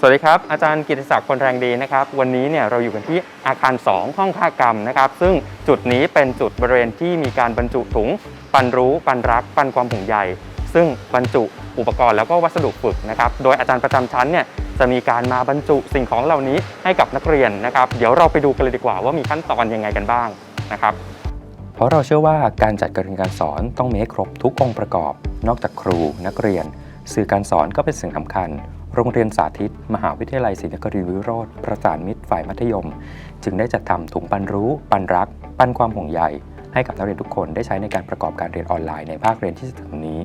สวัสดีครับ อาจารย์กิติศักดิ์คนแรงดีนะครับ วันนี้เนี่ยเราอยู่กันที่อาคาร 2 ห้องค่ากรรมนะครับ ซึ่งจุดนี้เป็นจุดบริเวณที่มีการบรรจุถุง ปันรู้ ปันรัก ปันความห่วงใย ซึ่งบรรจุอุปกรณ์แล้วก็วัสดุฝึกนะครับ โดยอาจารย์ประจำชั้นเนี่ยจะมีการมาบรรจุสิ่งของเหล่านี้ให้กับนักเรียนนะครับ เดี๋ยวเราไปดูกันเลยดีกว่าว่ามีขั้นตอนยังไงกันบ้างนะครับ เพราะเราเชื่อว่าการจัดการเรียนการสอนต้องมีให้ครบทุกองค์ประกอบ นอกจากครูนักเรียน สื่อการสอนก็เป็นสิ่งสำคัญ โรงเรียนสาธิต มหาวิทยาลัยศรีนครินทร์วิโรธประสานมิตรฝ่ายมัธยม จึงได้จัดทำถุงปันรู้ ปันรัก ปันความห่วงใย ให้กับนักเรียนทุกคนได้ใช้ในการประกอบการเรียนออนไลน์ในภาคเรียนที่จะถึงนี้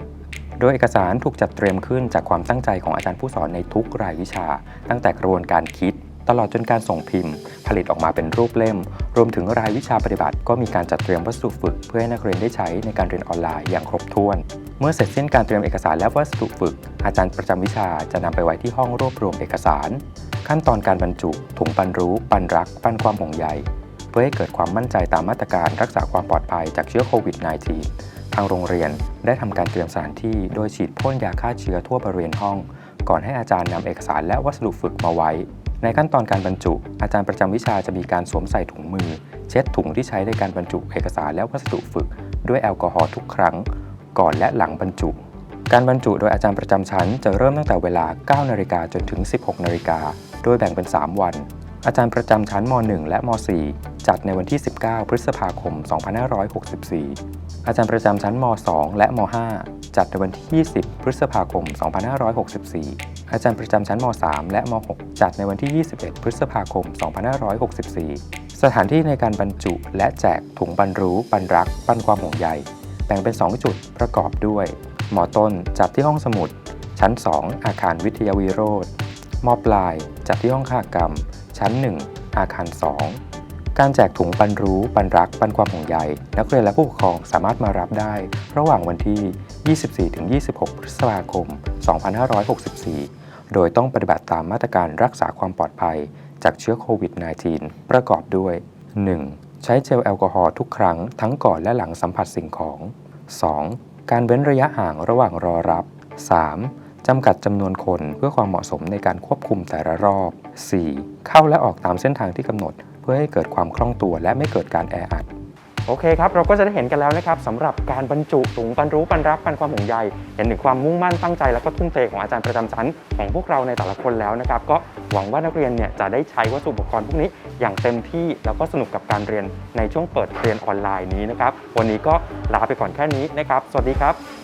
โดยเอกสารถูกจัดเตรียมขึ้นจากความตั้งใจของอาจารย์ผู้สอนในทุกรายวิชา ตั้งแต่กระบวนการคิด ตลอดจนการส่งพิมพ์ ผลิตออกมาเป็นรูปเล่ม รวมถึงรายวิชาปฏิบัติ ก็มีการจัดเตรียมวัสดุฝึก เพื่อให้นักเรียนได้ใช้ในการเรียนออนไลน์อย่างครบถ้วน เมื่อเสร็จสิ้นการเตรียมเอกสารและวัสดุฝึก อาจารย์ประจำวิชาจะนำไปไว้ที่ห้องรวบรวมเอกสาร ขั้นตอนการบรรจุ ถุงปันรู้ปันรัก ปันความห่วงใยเพื่อให้เกิดความมั่นใจตามมาตรการรักษาความปลอดภัยจากเชื้อโควิด -19 ทางโรงเรียนได้ทำการเตรียมสถานที่โดยฉีดพ่นยาฆ่าเชื้อทั่วบริเวณห้อง ก่อนให้อาจารย์นำเอกสารและวัสดุฝึกมาไว้ ในขั้นตอนการบรรจุ อาจารย์ประจำวิชาจะมีการสวมใส่ถุงมือ เช็ดถุงที่ใช้ในการบรรจุเอกสารและวัสดุฝึก ด้วยแอลกอฮอล์ทุกครั้ง ก่อนและหลังบรรจุ การบรรจุโดยอาจารย์ประจำชั้นจะเริ่มตั้งแต่เวลา 9 นาฬิกาจนถึง 16 นาฬิกา โดยแบ่งเป็น 3 วัน อาจารย์ประจำชั้นม .1 และม .4 จัดในวันที่ 19 พฤษภาคม 2564 อาจารย์ประจำชั้นม .2 และม .5 จัดในวันที่ 20 พฤษภาคม 2564 อาจารย์ประจำชั้นม .3 และม .6 จัดในวันที่ 21 พฤษภาคม 2564 สถานที่ในการบรรจุและแจกถุงบรรรู้ปันรักปันความห่วงใย แบ่งเป็น 2 จุดประกอบด้วย หมอต้นจัดที่ห้องสมุด ชั้น 2 อาคารวิทยาวิโรธมอปลายจัดที่ห้องข้ากรรม ชั้น 1 อาคาร 2 การแจกถุงปันรู้ ปันรัก ปันความห่วงใยนักเรียนและผู้ปกครองสามารถมารับได้ ระหว่างวันที่ 24-26 พฤษภาคม 2564 โดยต้องปฏิบัติตามมาตรการรักษาความปลอดภัยจากเชื้อโควิด -19 ประกอบด้วย 1. ใช้เจลแอลกอฮอล์ทุกครั้งทั้งก่อนและหลังสัมผัสสิ่งของ 2. การเว้นระยะห่างระหว่างรอรับ 3. จำกัดจำนวนคนเพื่อความเหมาะสมในการควบคุมแต่ละรอบ 4. เข้าและออกตามเส้นทางที่กำหนด เพื่อให้เกิดความคล่องตัวและไม่เกิดการแออัด โอเคครับ เราก็จะได้เห็นกันแล้วนะครับสำหรับการบรรจุถุงปันรู้ปันรักปันความห่วงใยเห็นถึงความมุ่งมั่นตั้งใจแล้วก็ทุ่มเทของอาจารย์ประจำชั้น ของพวกเราในแต่ละคนแล้วนะครับ ก็หวังว่านักเรียนเนี่ยจะได้ใช้วัสดุอุปกรณ์พวกนี้อย่างเต็มที่แล้วก็สนุกกับการเรียนในช่วงเปิดเรียนออนไลน์นี้นะครับ วันนี้ก็ลาไปก่อนแค่นี้นะครับ สวัสดีครับ